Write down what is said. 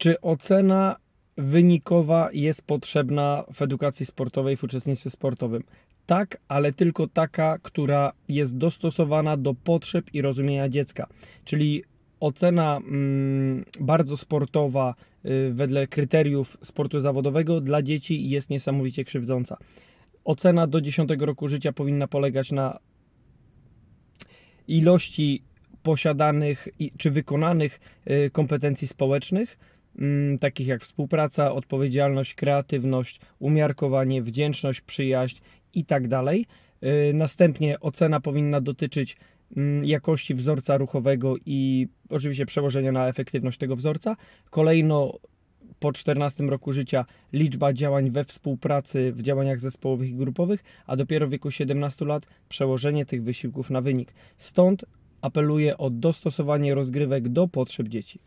Czy ocena wynikowa jest potrzebna w edukacji sportowej, w uczestnictwie sportowym? Tak, ale tylko taka, która jest dostosowana do potrzeb i rozumienia dziecka. Czyli ocena mm, bardzo sportowa y, wedle kryteriów sportu zawodowego dla dzieci jest niesamowicie krzywdząca. Ocena do 10 roku życia powinna polegać na ilości posiadanych czy wykonanych y, kompetencji społecznych, takich jak współpraca, odpowiedzialność, kreatywność, umiarkowanie, wdzięczność, przyjaźń i tak dalej. Y, Następnie ocena powinna dotyczyć mm, jakości wzorca ruchowego i oczywiście przełożenia na efektywność tego wzorca. Kolejno po 14 roku życia liczba działań we współpracy w działaniach zespołowych i grupowych, a dopiero w wieku 17 lat przełożenie tych wysiłków na wynik. Stąd apeluję o dostosowanie rozgrywek do potrzeb dzieci.